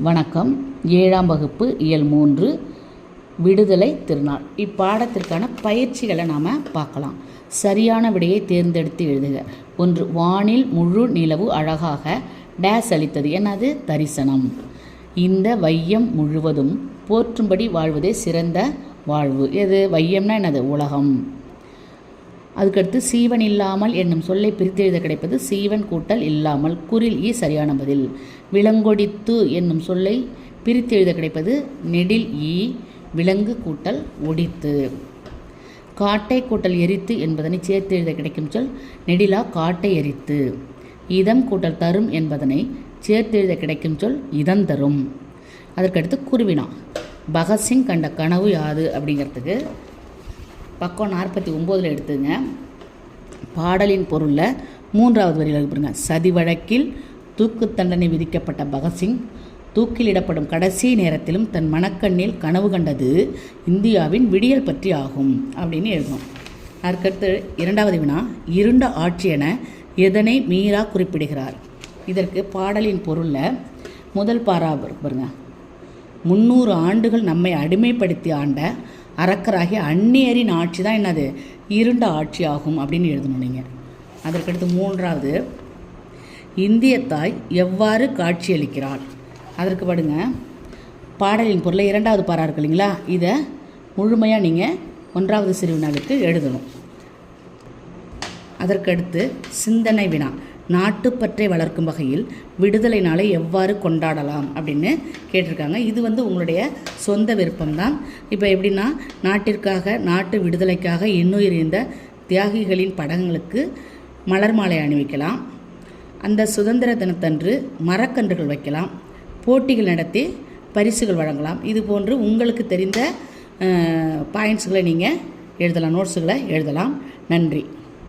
வணக்கம். ஏழாம் வகுப்பு இயல் மூன்று விடுதலை திருநாள். இப்பாடத்திற்கான பயிற்சிகளை நாம் பார்க்கலாம். சரியான விடையை தேர்ந்தெடுத்து எழுதுக. ஒன்று வானில் முழு நிலவு அழகாக டேஸ் அளித்தது. என்னது? தரிசனம். இந்த வையம் முழுவதும் போற்றும்படி வாழ்வதே சிறந்த வாழ்வு. எது? வையம்னா என்னது? உலகம். அதுக்கடுத்து சீவன் இல்லாமல் என்னும் சொல்லை பிரித்தெழுத கிடைப்பது சீவன் கூட்டல் இல்லாமல் குரில் ஈ சரியான பதில். விலங்கொடித்து என்னும் சொல்லை பிரித்தெழுத கிடைப்பது நெடில் ஈ விலங்கு கூட்டல் ஒடித்து. காட்டை கூட்டல் எரித்து என்பதனை சேர்த்து எழுத கிடைக்கும் சொல் நெடிலா காட்டை எரித்து. இதம் கூட்டல் தரும் என்பதனை சேர்த்து எழுத கிடைக்கும் சொல் இதந்தரும் அதற்கடுத்து குருவினா. பகத்சிங் கண்ட கனவு யாது அப்படிங்கிறதுக்கு பக்கம் நாற்பத்தி ஒம்போதில் எடுத்துங்க. பாடலின் பொருளில் மூன்றாவது வரியில் பாருங்க. சதி வழக்கில் தூக்கு தண்டனை விதிக்கப்பட்ட பகத்சிங் தூக்கிலிடப்படும் கடைசி நேரத்திலும் தன் மனக்கண்ணில் கனவு கண்டது இந்தியாவின் விடியல் பற்றி ஆகும் அப்படின்னு எழுதும் அதற்கடுத்து இரண்டாவது வினா இருண்ட ஆட்சி என எதனை மீரா குறிப்பிடுகிறார்? இதற்கு பாடலின் பொருளில் முதல் பாரா பாருங்க. முந்நூறு ஆண்டுகள் நம்மை அடிமைப்படுத்தி ஆண்ட அரக்கராகி அந்நியரின் ஆட்சி தான் என்னது? இருண்ட ஆட்சி ஆகும் அப்படின்னு எழுதணும் நீங்கள் அதற்கடுத்து மூன்றாவது இந்திய தாய் எவ்வாறு காட்சியளிக்கிறாள்? அதற்கு படுங்க. பாடலின் பொருளை இரண்டாவது பாரா இருக்கு இல்லைங்களா? இதை முழுமையாக நீங்கள் ஒன்றாவது சிறுவினாவுக்கு எழுதணும். அதற்கடுத்து சிந்தனை வினா. நாட்டுப்பற்றை வளர்க்கும் வகையில் விடுதலை நாளை எவ்வாறு கொண்டாடலாம் அப்படின்னு கேட்டிருக்காங்க. இது வந்து உங்களுடைய சொந்த விருப்பம்தான். இப்போ எப்படின்னா நாட்டிற்காக நாட்டு விடுதலைக்காக இன்னுயிர் இருந்த தியாகிகளின் படங்களுக்கு மலர் மாலை அணிவிக்கலாம். அந்த சுதந்திர தினத்தன்று மரக்கன்றுகள் வைக்கலாம். போட்டிகள் நடத்தி பரிசுகள் வழங்கலாம். இது போன்று உங்களுக்கு தெரிந்த பாயிண்ட்ஸுகளை நீங்கள் எழுதலாம் நோட்ஸுகளை எழுதலாம். நன்றி.